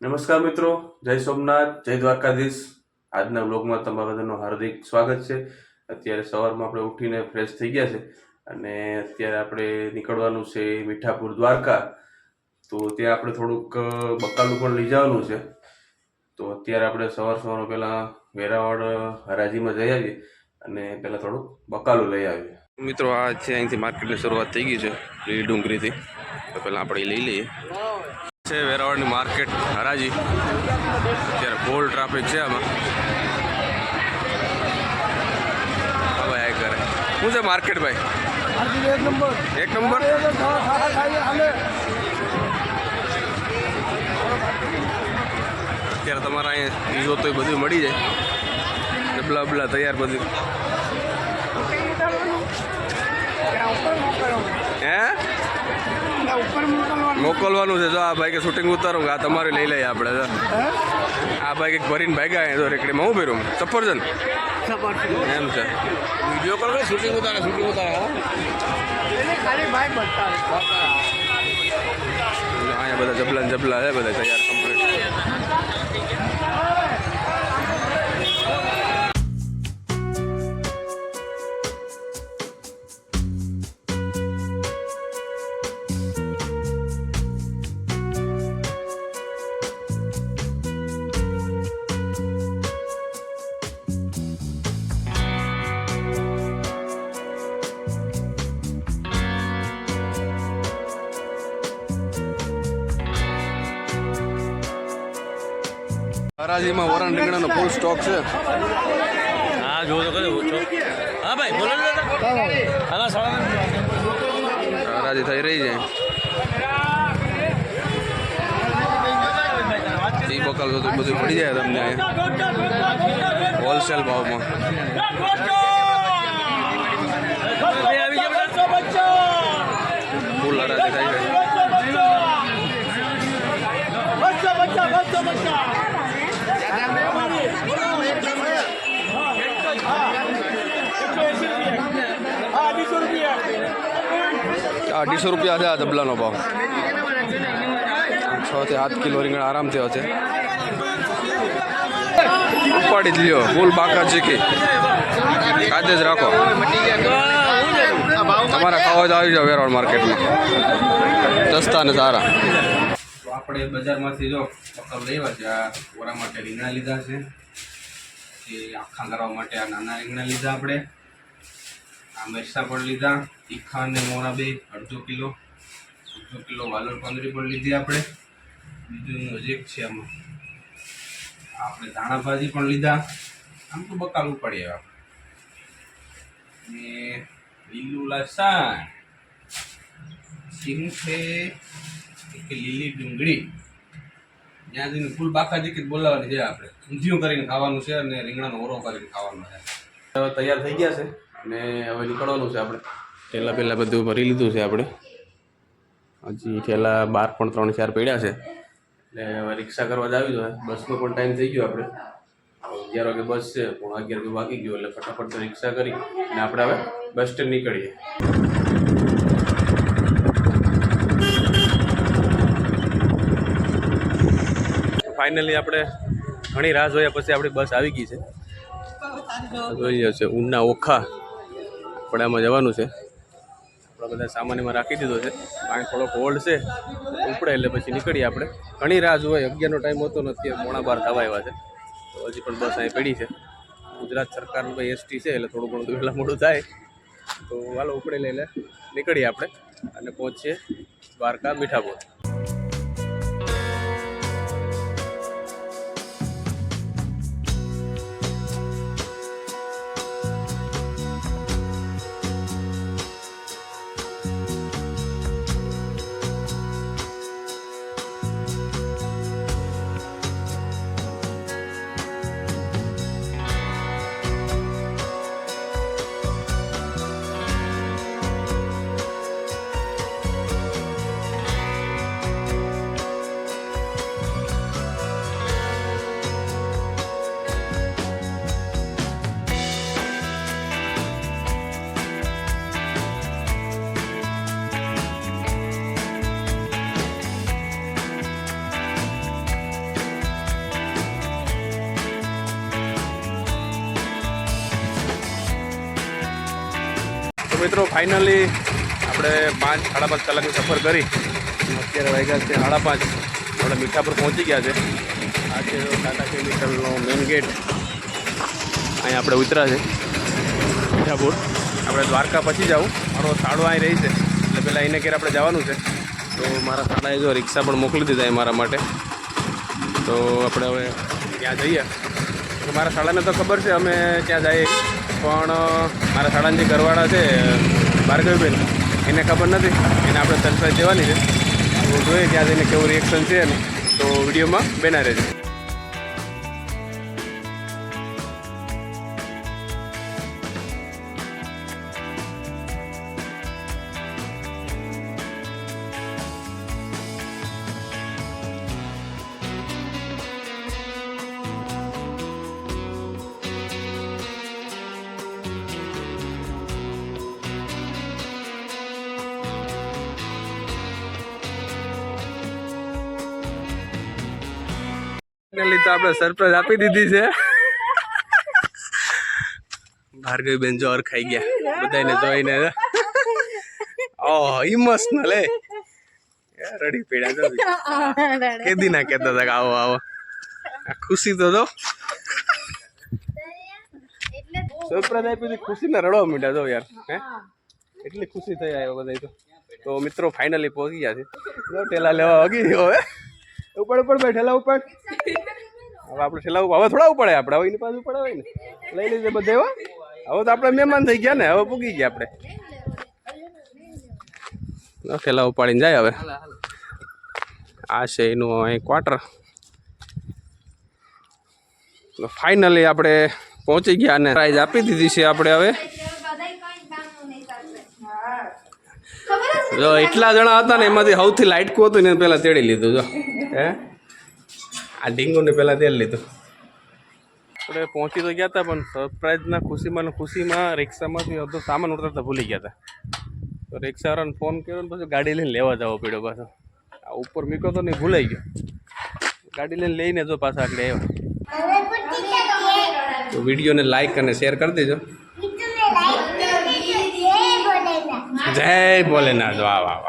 નમસ્કાર મિત્રો, જય સોમનાથ, જય દ્વારકાધીશ. આજના બ્લોગમાં તમારા બધાનું હાર્દિક સ્વાગત છે. અત્યારે સવારમાં આપણે ઉઠીને ફ્રેશ થઈ ગયા છે અને અત્યારે આપણે નીકળવાનું છે મીઠાપુર દ્વારકા. તો ત્યાં આપણે થોડુંક બકાલું પણ લઈ જવાનું છે. તો અત્યારે આપણે સવાર સવારમાં પહેલાં વેરાવળ હરાજીમાં જઈ આવીએ અને પહેલાં થોડુંક બકાલું લઈ આવીએ. મિત્રો, આ છે અહીંથી માર્કેટની શરૂઆત થઈ ગઈ છે લીલી ડુંગળીથી તો પહેલાં આપણે લઈ લઈએ. છે વેરાવળની માર્કેટ હરાજી. અત્યારે ફૂલ ટ્રાફિક છે આમાં. હવે આ કરે. શું છે માર્કેટ ભાઈ? એક નંબર એક નંબર અત્યારે તમારા અહીંયા બીજો તો બધું મળી જાય. ડબલા બબલા તૈયાર બધું. હે? ઉપર મોકલવાનું? છે. જો આ ભાઈ કે શૂટિંગ ઉતારું કે આ તમારે લઈ લઈએ આપણે આ ભાઈ કંઈક ભરીને ભાગ્યા અહીંયા તો રેકડીમાં હું ભર્યું? સફરજન? એમ છે. વીડિયો કોલ કરે શૂટિંગ ઉતારે શૂટિંગ ઉતારે ખાલી ભાઈ અહીંયા બધા જબલા જબલા છે બધા તૈયાર કમ્પ્લીટ હરાજીમાં વરણ રીંગણાનો ફૂલ સ્ટોક છે. હા જો તો હા ભાઈ બોલો હા સાડા હરાજી થઈ રહી છે. ઈ બકલ બધું બધું મળી જાય તમને. હોલસેલ ભાવમાં. ફૂલ હરાજી થઈ અઢીસો રૂપિયા છે આ ડબલાનો ભાવ. છ થી સાત કિલો રીંગણ આરામથી હશે ઉપાડી જ લ્યો, ફૂલ બાકા ચીકી. આજે જ રાખો. તમારે ખાવા જ આવી જાવ વેરાવળ માર્કેટમાં. સસ્તા ને સારા. આપણે બજારમાંથી જો પકડ લેવા છે, આ ઓરા માટે રીંગણા લીધા છે. એ આખા કરવા માટે આ નાના રીંગણા લીધા આપણે. આ મરચાં પણ લીધા, તીખા અને મોરા બે, અડધો કિલો. અડધો કિલો વાલોર પાંદડી પણ લીધી આપણે. બીજું હજી છે આમાં. આપણે ધાણા ભાજી પણ લીધા. આમ તો બકાલું પડી આવ્યા ને લીલું લસણ. સિંગ છે? એક લીલી ડુંગળી. ત્યાં જઈને ફૂલ બાકા જીકી બોલાવવાની છે આપણે. ઊંધિયું કરીને ખાવાનું છે અને રીંગણાનો ઓરો કરીને ખાવાનો છે. તૈયાર થઈ ગયા છે. અને હવે નીકળવાનું છે આપણે. ઠેલા પહેલાં બધું ભરી લીધું છે આપણે. હજી ઠેલા બાર પણ ત્રણ ચાર પડ્યા છે. એટલે હવે રિક્ષા કરવા જ આવી જોઈએ બસનો પણ ટાઈમ થઈ ગયો આપણે. અગિયાર વાગે બસ છે પણ અગિયાર વાગે વાગી ગયો એટલે ફટાફટ તો રિક્ષા કરી અને આપણે હવે બસ સ્ટેન્ડ નીકળીએ. ફાઇનલી આપણે ઘણી રાહ જોયા પછી આપણી બસ આવી ગઈ છે. જોઈએ છે ઊનના ઓખા. આમાં જવાનું છે. આપણે બધા સામાન્યમાં રાખી દીધો છે. પાણી થોડોક હોલ્ડ છે. ઉપડે એટલે પછી નીકળીએ આપણે. ઘણી રાહ જોઈએ અગિયારનો ટાઈમ હતો નથી મોણા બાર થવા આવ્યા છે. તો હજી પણ બસ અહીં પડી છે. ગુજરાત સરકારનું ભાઈ એસટી છે એટલે થોડું ઘણું વહેલા મોડું થાય. તો વાલો ઉપડે લઈને નીકળીએ આપણે અને પહોંચીએ દ્વારકા મીઠાપુર. મિત્રો ફાઇનલી આપણે પાંચ સાડા પાંચ કલાકની સફર કરી. અત્યારે વાગ્યા છે સાડા પાંચ. આપણે મીઠાપુર પહોંચી ગયા છે. આ છે ટાટા કેમિકલનો મેઇન ગેટ અહીંયા આપણે ઉતરા છે. મીઠાપુર. આપણે દ્વારકા પછી જાઉં. મારો સાડો અહીં રહી છે. એટલે પહેલાં એને ઘેર આપણે જવાનું છે. તો મારા સાડાએ જો રિક્ષા પણ મોકલી દીધા એ મારા માટે. તો આપણે હવે ત્યાં જઈએ. મારા શાળાને તો ખબર છે અમે ત્યાં જઈએ. પણ મારા શાળાના જે ઘરવાળા છે, ભાર્ગવીબેન. એને ખબર નથી. એને આપણે સરપ્રાઈઝ દેવાની છે. તો જોઈએ ત્યાં જઈને કેવું રિએક્શન છે ને તો વિડીયોમાં બેના રહેજો. ફાઇનલી તો આપણે સરપ્રાઈઝ આપી દીધી છે. ભાર્ગવી બેન જોર ખાઈ ગયા. બધાને જોઈને. ઓહ ઇમોશનલ એ રડી પીડા જો કેદી ના કેતા હતા આવો આવો. ખુશી તો જો. સરપ્રાઈઝ આપી હતી ખુશી ને રડવા મીઠા જો યાર, હે? એટલી ખુશી થઈ આવ્યો બધા તો. તો મિત્રો ફાઇનલી પહોંચી ગયા છે. ટેલા લેવા વાગી ગયો હવે ઉપર ઉપર બેઠેલા ઠેલા ઉપર. હવે આપણે છેલ્લા હવે થોડા પડે આપણે. હવે એની પાસે પડાવે ને. લઈ લીધે બધે હો. હવે તો આપણે મહેમાન થઈ ગયા ને. હવે પૂગી ગયા આપણે. ખેલા ઉપાડીને જાય હવે. આ છે એનું અહીં ક્વાર્ટર ફાઇનલી આપણે પહોંચી ગયા અને પ્રાઇઝ આપી દીધી છે આપણે હવે. જો, એટલા જણા હતા ને, એમાંથી સૌથી લાઇટકું હતું ને પહેલાં તેડી લીધું, જો. હે? આ ડીંગુને પહેલાં તેલ લીધું. આપણે પહોંચી તો ગયા હતા પણ સરપ્રાઈઝના ખુશીમાં ને ખુશીમાં રિક્ષામાંથી અડધો સામાન ઉતરતા ભૂલી ગયા હતા. તો રિક્ષાવાળાને ફોન કર્યો ને પછી ગાડી લઈને લેવા જવો પડ્યો પાછો. આ ઉપર મીકો તો નહીં ભૂલાઈ ગયો. ગાડી લઈને લઈને જો પાછા આગળ આવ્યો. તો વિડીયોને લાઈક અને શેર કરી દેજો. જય ભોલેનાથ. વાહ વાહ.